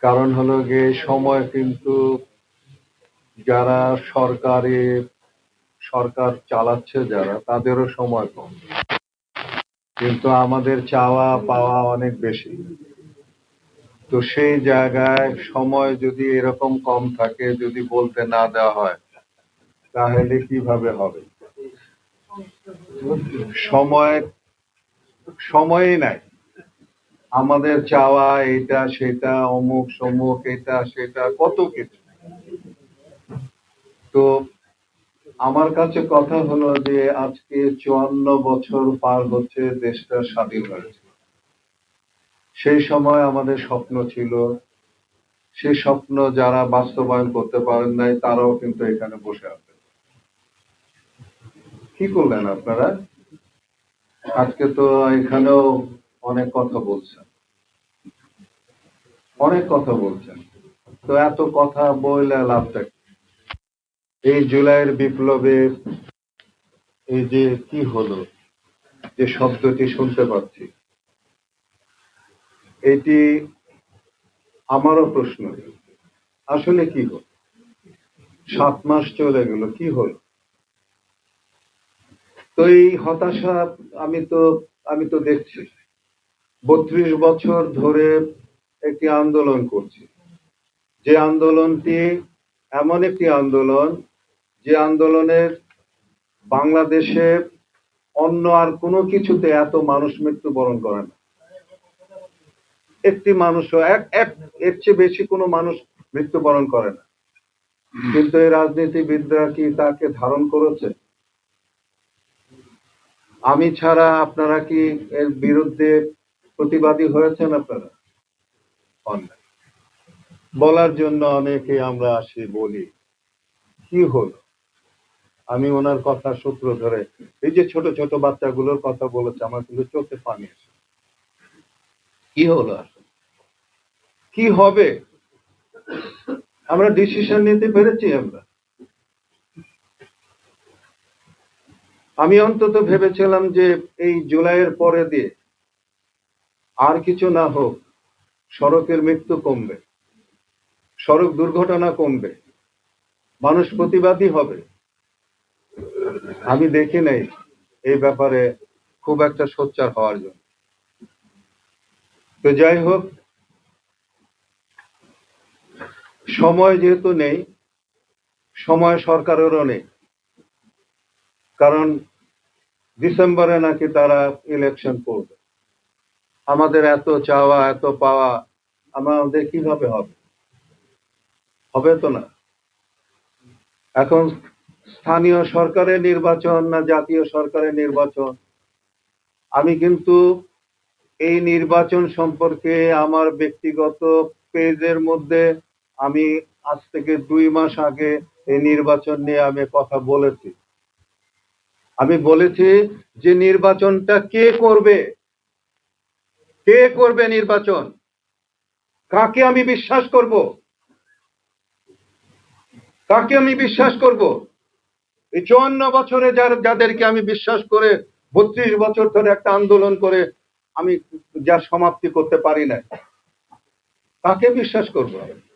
কারণ হলো গিয়ে সময় কিন্তু যারা সরকারি, সরকার চালাচ্ছে যারা, তাদেরও সময় কম। কিন্তু আমাদের চাওয়া পাওয়া অনেক বেশি। তো সেই জায়গায় সময় যদি এরকম কম থাকে, যদি বলতে না দেওয়া হয়, তাহলে কীভাবে হবে? সময়, সময়ই নাই। আমাদের চাওয়া এটা, সেটা, অমুক, সমুক, এটা, সেটা, কত কিছু। তো আমার কাছে কথা হলো যে আজকে চুয়ান্ন বছর পার হচ্ছে দেশটা স্বাধীন হয়েছে। সেই সময় আমাদের স্বপ্ন ছিল। সেই স্বপ্ন যারা বাস্তবায়ন করতে পারেন নাই, তারাও কিন্তু এখানে বসে আছে। কি করলেন আপনারা? আজকে তো এখানেও অনেক কথা বলছেন। অনেক কথা বলছেন। তো এত কথা বললে লাভটা? এই জুলাইয়ের বিপ্লবে এই যে কি হলো, যে শব্দটি শুনতে পাচ্ছি, এটি আমারও প্রশ্ন। আসলে কি হলো? সাত মাস চলে গেল, কি হলো? তো এই হতাশা আমি তো আমি তো দেখছি। বত্রিশ বছর ধরে একটি আন্দোলন করছি। যে আন্দোলনটি এমন একটি আন্দোলন, যে আন্দোলনের বাংলাদেশে অন্য আর কোনো কিছুতে এত মানুষ মৃত্যুবরণ করে না। একটি মানুষও, এক এক, এর চেয়ে বেশি কোনো মানুষ মৃত্যুবরণ করে না। কিন্তু এই রাজনীতিবিদরা কি তাকে ধারণ করেছে? আমি ছাড়া আপনারা কি এর বিরুদ্ধে প্রতিবাদী হয়েছেন আপনারা? নাই। বলার জন্য অনেকে আমরা আসি বলি, কি হলো? আমি ওনার কথা সূত্র ধরে, এই যে ছোট ছোট বাচ্চাগুলোর কথা বলেছে, আমার কিন্তু চোখে পানি এসে কি হলো আসলে কি হবে? আমরা ডিসিশন নিতে পেরেছি আমরা। আমি অন্তত ভেবেছিলাম যে এই জুলাইয়ের পরে দিয়ে আর কিছু না হোক, সড়কের মৃত্যু কমবে, সড়ক দুর্ঘটনা কমবে, মানুষ প্রতিবাদী হবে। আমি দেখি নাই এই ব্যাপারে খুব একটা সোচ্চার হওয়ার জন্য। তো যাই হোক, সময় যেহেতু নেই, সময় সরকারেরও নেই, কারণ ডিসেম্বরে নাকি তারা ইলেকশন করবে। আমাদের এত চাওয়া, এত পাওয়া, আমাদের কীভাবে হবে? হবে তো না? এখন স্থানীয় সরকারের নির্বাচন না জাতীয় সরকারের নির্বাচন? আমি কিন্তু এই নির্বাচন সম্পর্কে আমার ব্যক্তিগত পেজের মধ্যে আমি আজ থেকে দুই মাস আগে এই নির্বাচন নিয়ে আমি কথা বলেছি। আমি বলেছি যে নির্বাচনটা কে করবে? কে করবে নির্বাচন? কাকে আমি বিশ্বাস করব? কাকে আমি বিশ্বাস করব? এই চুয়ান্ন বছরে যার, যাদেরকে আমি বিশ্বাস করে বত্রিশ বছর ধরে একটা আন্দোলন করে আমি যার সমাপ্তি করতে পারি না তাকে বিশ্বাস করব আমি?